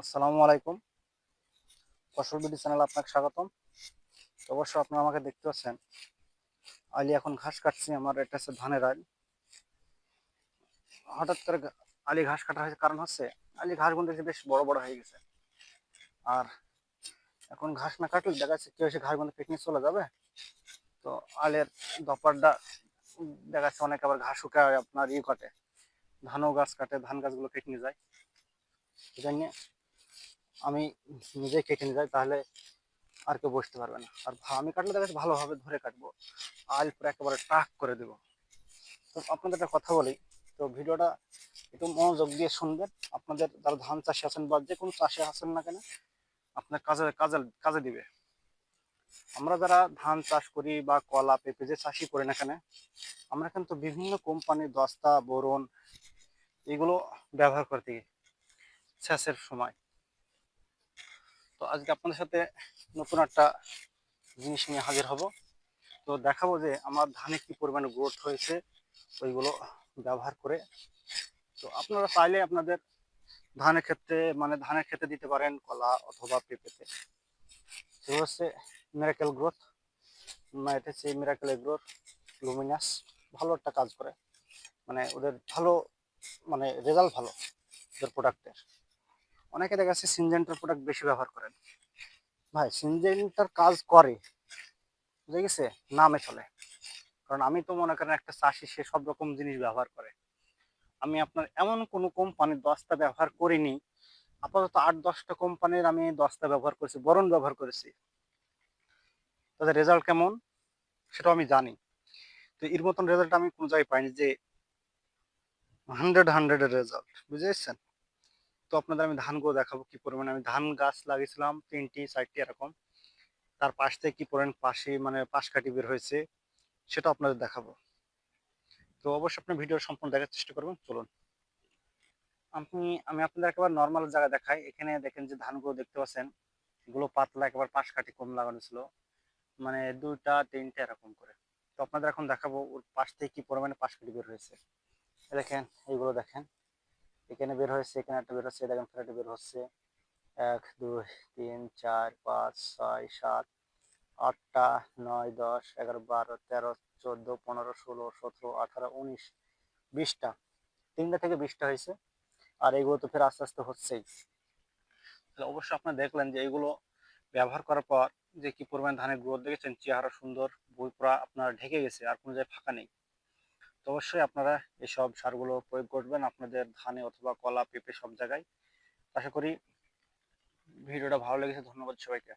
আসসালামু আলাইকুম। ফসল বিডি চ্যানেল আপনাকে স্বাগতম। অবশ্য আপনারা আমাকে দেখতে পাচ্ছেন। আলি এখন ঘাস কাটছি, আমার এটা হচ্ছে ধানের আল হঠাৎ করে আলি ঘাস কাটা হয়েছে, কারণ হচ্ছে আলি ঘাসগুলো দেখছি বেশ বড় বড় হয়ে গেছে। আর এখন ঘাস না কাটলে দেখা যাচ্ছে কেউ এসে ঘাসগুলো পিকনিক চলে যাবে। তো আলের দপারটা দেখা যাচ্ছে অনেক আবার ঘাস শুকায়, আপনার ই কাটে। ধানও গাছ কাটে, ধান গাছগুলো কেটে নিয়ে যায় জন্য আমি নিজে কেটে নিয়ে যাই, তাহলে আর কেউ বসতে পারবে না। আর আমি কাটলে যাচ্ছে ভালোভাবে ধরে কাটবো। আল পুরো একেবারে টাক করে দেবো। তো আপনাদের একটা কথা বলি, তো ভিডিওটা একটু মনোযোগ দিয়ে শুনবেন। আপনাদের যারা ধান চাষি আছেন বা যে কোনো চাষি আছেন না কেন, আপনার কাজে কাজে কাজে দিবে। আমরা যারা ধান চাষ করি বা কলা, পেঁপে যে চাষি করি না কেন, আমরা কিন্তু বিভিন্ন কোম্পানির দস্তা, বোরন, এগুলো ব্যবহার করে থাকি। সময়। তো আজকে আপনাদের সাথে নতুন একটা জিনিস নিয়ে হাজির হব। তো দেখাবো যে আমার ধানে কি পরিমাণে গ্রোথ হয়েছে, ওইগুলো ব্যবহার করে। তো আপনারা চাইলে আপনাদের ধানের ক্ষেত্রে মানে ধানের ক্ষেত্রে দিতে পারেন কলা অথবা পেঁপেতে। সেগুলো হচ্ছে মিরাকেল গ্রোথ এটা হচ্ছে মিরাকেল গ্রোথ লুমিনাস ভালো একটা কাজ করে। মানে ওদের ভালো মানে রেজাল্ট ভালো, ওদের প্রোডাক্টের অনেকে দেখা যাচ্ছে সিনজেন্টার প্রোডাক্ট বেশি ব্যবহার করেন। ভাই সিনজেন্টার কাজ করে, বুঝে গেছে? নামে চলে। কারণ আমি তো মনে করেন একটা চাষি, সে সব রকম জিনিস ব্যবহার করে। আমি আপনার এমন কোনো কোম্পানির দশটা ব্যবহার করিনি। আপাতত আট, দশটা কোম্পানির আমি দশটা ব্যবহার করেছি, বরণ ব্যবহার করেছি। তাদের রেজাল্ট কেমন? সেটাও আমি জানি। তো এর মতন রেজাল্ট আমি কোনো জায়গায় পাইনি যে হান্ড্রেড হান্ড্রেডের রেজাল্ট বুঝে তো আপনাদের আমি ধানগুলো দেখাবো কি পরিমাণে। আমি ধান গাছ লাগিয়েছিলাম তিনটি, চারটি এরকম। তার পাশ থেকে কি পরিমাণ পাশে মানে পাশ কাটি বের হয়েছে, সেটা আপনাদের দেখাবো। তো অবশ্যই আপনি ভিডিও সম্পূর্ণ দেখার চেষ্টা করবেন, চলুন। আপনি, আমি আপনাদের একেবারে নর্মাল জায়গা দেখাই। এখানে দেখেন যে ধানগুলো দেখতে পাচ্ছেন, এগুলো পাতলা, একেবারে পাশ কাটি কম লাগানো ছিল। মানে দুইটা, তিনটা এরকম করে। তো আপনাদের এখন দেখাবো ওর পাশ থেকে কি পরিমাণে পাশ কাটি বের হয়েছে। দেখেন, এইগুলো দেখেন। এখানে বের হয়েছে, এখানে একটা বের হচ্ছে দেখেন একটা বের হচ্ছে। এক, দুই, তিন, চার, পাঁচ, ছয়, সাত, আটটা, নয়, দশ, এগারো, বারো, তেরো, চোদ্দ, পনেরো, ষোলো, সতেরো, আঠারো, উনিশ, বিশটা। তিনটা থেকে বিশটা হয়েছে। আর এগুলো তো ফের আস্তে আস্তে হচ্ছেই। তাহলে অবশ্যই আপনারা দেখলেন যে এগুলো ব্যবহার করার পর যে কি পরিমাণ ধানের গ্রোথ দেখেছেন, চেহারা সুন্দর, বই পুরা আপনার ঢেকে গেছে, আর কোনো জায়গায় ফাঁকা নেই। তো অবশ্যই আপনারা এসব সারগুলো প্রয়োগ করবেন আপনাদের ধানে অথবা কলা, পেঁপে সব জায়গায়। আশা করি ভিডিওটা ভালো লেগেছে, ধন্যবাদ সবাইকে।